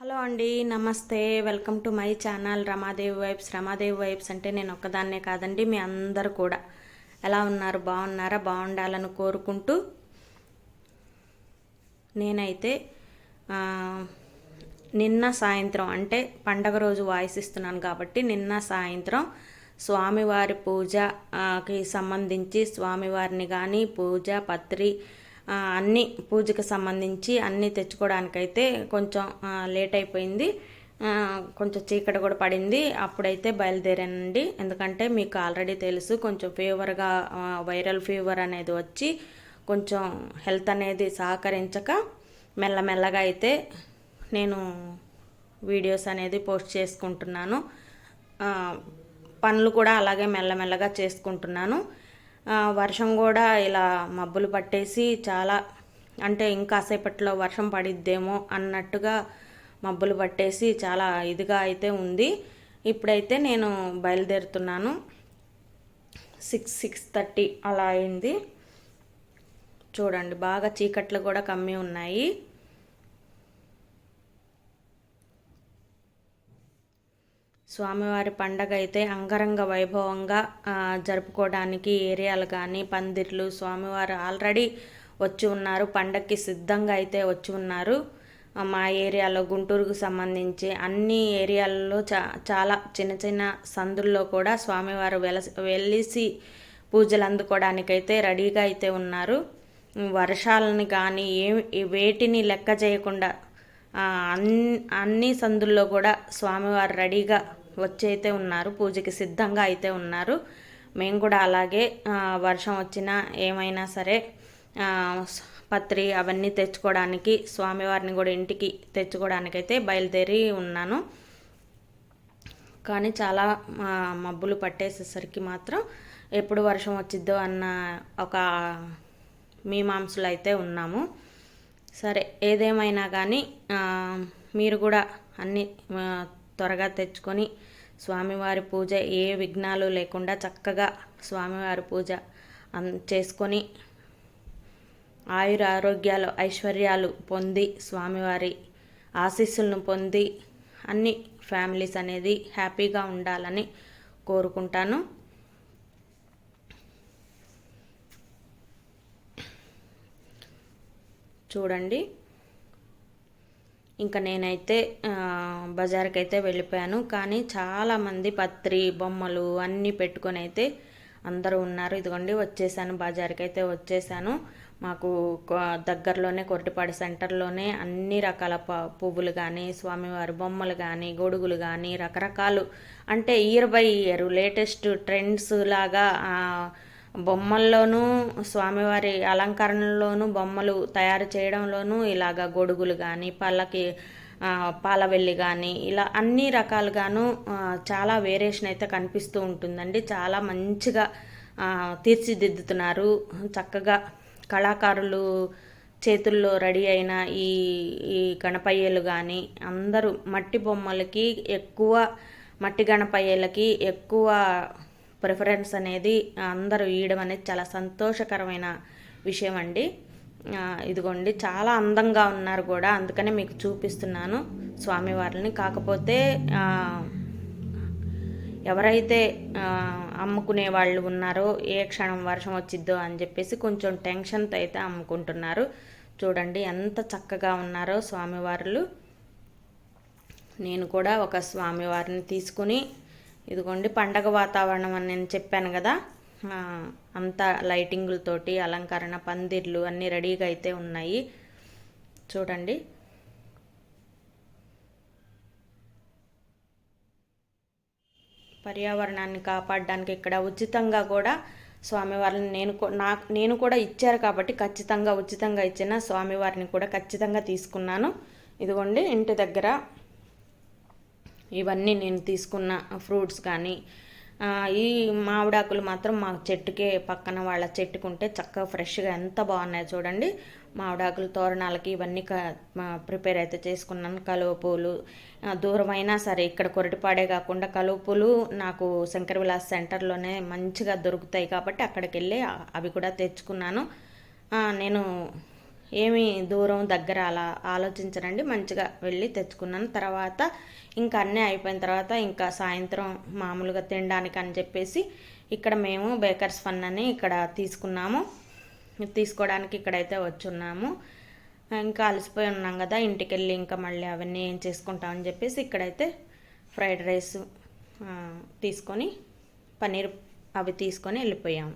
Hello అండి నమస్తే. Welcome to my channel Ramadevi vibes. Ramadevi vibes అంటే నేను ఒక్కదాన్నే కాదండి మీ అందరు కూడా. ఎలా ఉన్నారు? బాగున్నారా? బాగుండాలని కోరుకుంటూ నేనైతే నిన్న సాయంత్రం అంటే పండగ రోజు వాయిస్ ఇస్తున్నాను కాబట్టి నిన్న సాయంత్రం స్వామివారి పూజకి సంబంధించి స్వామివారిని కానీ పూజ పత్రి అన్ని పూజకి సంబంధించి అన్నీ తెచ్చుకోవడానికైతే కొంచెం లేట్ అయిపోయింది. కొంచెం చీకటి కూడా పడింది. అప్పుడైతే బయలుదేరానండి. ఎందుకంటే మీకు ఆల్రెడీ తెలుసు కొంచెం ఫీవర్గా వైరల్ ఫీవర్ అనేది వచ్చి కొంచెం హెల్త్ అనేది సహకరించక మెల్లమెల్లగా అయితే నేను వీడియోస్ అనేది పోస్ట్ చేసుకుంటున్నాను. పనులు కూడా అలాగే మెల్లమెల్లగా చేసుకుంటున్నాను. వర్షం కూడా ఇలా మబ్బులు పట్టేసి చాలా అంటే ఇంకాసేపట్లో వర్షం పడిద్దేమో అన్నట్టుగా మబ్బులు పట్టేసి చాలా ఇదిగా అయితే ఉంది. ఇప్పుడైతే నేను బయలుదేరుతున్నాను. సిక్స్ సిక్స్ థర్టీ అలా అయింది. చూడండి బాగా చీకట్లు కూడా కమ్మి ఉన్నాయి. స్వామివారి పండగ అయితే అంగరంగ వైభవంగా జరుపుకోవడానికి ఏరియాలు కానీ పందిర్లు స్వామివారు ఆల్రెడీ వచ్చి ఉన్నారు. పండగకి సిద్ధంగా అయితే వచ్చి ఉన్నారు. మా ఏరియాలో గుంటూరుకు సంబంధించి అన్ని ఏరియాలలో చా చాలా చిన్న చిన్న సందుల్లో కూడా స్వామివారు వెలసి వెలిసి పూజలు అందుకోవడానికైతే రెడీగా అయితే ఉన్నారు. వర్షాలని కానీ ఏ వేటిని లెక్క చేయకుండా అన్ని అన్ని సందుల్లో కూడా స్వామివారు రెడీగా వచ్చి అయితే ఉన్నారు పూజకి సిద్ధంగా అయితే ఉన్నారు. మేము కూడా అలాగే వర్షం వచ్చినా ఏమైనా సరే పత్రి అవన్నీ తెచ్చుకోవడానికి స్వామివారిని కూడా ఇంటికి తెచ్చుకోవడానికైతే బయలుదేరి ఉన్నాను. కానీ చాలా మబ్బులు పట్టేసేసరికి మాత్రం ఎప్పుడు వర్షం వచ్చిద్దో అన్న ఒక మీమాంసలు అయితే ఉన్నాము. సరే ఏదేమైనా కానీ మీరు కూడా అన్ని త్వరగా తెచ్చుకొని స్వామివారి పూజ ఏ విఘ్నాలు లేకుండా చక్కగా స్వామివారి పూజ చేసుకొని ఆయుర ఆరోగ్యాలు ఐశ్వర్యాలు పొంది స్వామివారి ఆశీస్సులను పొంది అన్ని ఫ్యామిలీస్ అనేది హ్యాపీగా ఉండాలని కోరుకుంటాను. చూడండి. ఇంకా నేనైతే ఆ, బజార్కి అయితే వెళ్ళిపోయాను. కానీ చాలామంది పత్రి బొమ్మలు అన్నీ పెట్టుకొని అయితే అందరూ ఉన్నారు. ఇదిగోండి వచ్చేసాను బజార్కి అయితే వచ్చేసాను. మాకు దగ్గరలోనే కొరటిపాడు సెంటర్లోనే అన్ని రకాల ప పువ్వులు కానీ స్వామివారి బొమ్మలు కానీ గొడుగులు కానీ రకరకాలు. అంటే year by year latest trends లాగా బొమ్మల్లోనూ స్వామివారి అలంకరణలోనూ బొమ్మలు తయారు చేయడంలోనూ ఇలాగ గొడుగులు కానీ పళ్ళకి పాలవెల్లి కానీ ఇలా అన్ని రకాలుగాను చాలా వేరియేషన్ అయితే కనిపిస్తూ ఉంటుందండి. చాలా మంచిగా తీర్చిదిద్దుతున్నారు. చక్కగా కళాకారులు చేతుల్లో రెడీ అయిన ఈ ఈ గణపయ్యలు కానీ అందరూ మట్టి బొమ్మలకి ఎక్కువ మట్టి గణపయ్యలకి ఎక్కువ ప్రిఫరెన్స్ అనేది అందరూ ఇవ్వడం అనేది చాలా సంతోషకరమైన విషయం అండి ఇదిగోండి చాలా అందంగా ఉన్నారు కూడా. అందుకనే మీకు చూపిస్తున్నాను స్వామివారిని కాకపోతే ఎవరైతే అమ్ముకునే వాళ్ళు ఉన్నారో ఏ క్షణం వర్షం వచ్చిద్దో అని చెప్పేసి కొంచెం టెన్షన్తో అయితే అమ్ముకుంటున్నారు. చూడండి ఎంత చక్కగా ఉన్నారో స్వామివారులు నేను కూడా ఒక స్వామివారిని తీసుకుని ఇదిగోండి పండగ వాతావరణం అని నేను చెప్పాను కదా. అంతా లైటింగులతోటి అలంకరణ పందిర్లు అన్నీ రెడీగా అయితే ఉన్నాయి. చూడండి. పర్యావరణాన్ని కాపాడడానికి ఇక్కడ ఉచితంగా కూడా స్వామివారిని నేను కూ- నా నేను కూడా ఇచ్చారు కాబట్టి ఖచ్చితంగా ఉచితంగా ఇచ్చిన స్వామివారిని కూడా ఖచ్చితంగా తీసుకున్నాను. ఇదిగోండి ఇంటి దగ్గర ఇవన్నీ నేను తీసుకున్న ఫ్రూట్స్ కానీ ఈ మామిడాకులు మాత్రం మా చెట్టుకే పక్కన వాళ్ళ చెట్టుకుంటే చక్కగా ఫ్రెష్గా ఎంత బాగున్నాయో చూడండి. మామిడాకులు తోరణాలకి ఇవన్నీ క ప్రిపేర్ అయితే చేసుకున్నాను. కలువ పూలు దూరమైనా సరే ఇక్కడ కొరటిపాడే కాకుండా కలువ పూలు నాకు శంకర విలాస్ సెంటర్లోనే మంచిగా దొరుకుతాయి కాబట్టి అక్కడికి వెళ్ళి అవి కూడా తెచ్చుకున్నాను. నేను ఏమి దూరం దగ్గర అలా ఆలోచించరండి. మంచిగా వెళ్ళి తెచ్చుకున్నాను. తర్వాత ఇంకా అన్నీ అయిపోయిన తర్వాత ఇంకా సాయంత్రం మామూలుగా తినడానికి అని చెప్పేసి ఇక్కడ మేము బేకర్స్ ఫన్ అని ఇక్కడ తీసుకున్నాము. తీసుకోవడానికి ఇక్కడైతే వచ్చున్నాము. ఇంకా అలసిపోయి ఉన్నాం కదా ఇంటికి వెళ్ళి ఇంకా మళ్ళీ అవన్నీ ఏం చేసుకుంటామని చెప్పేసి ఇక్కడైతే ఫ్రైడ్ రైస్ తీసుకొని పన్నీర్ అవి తీసుకొని వెళ్ళిపోయాము.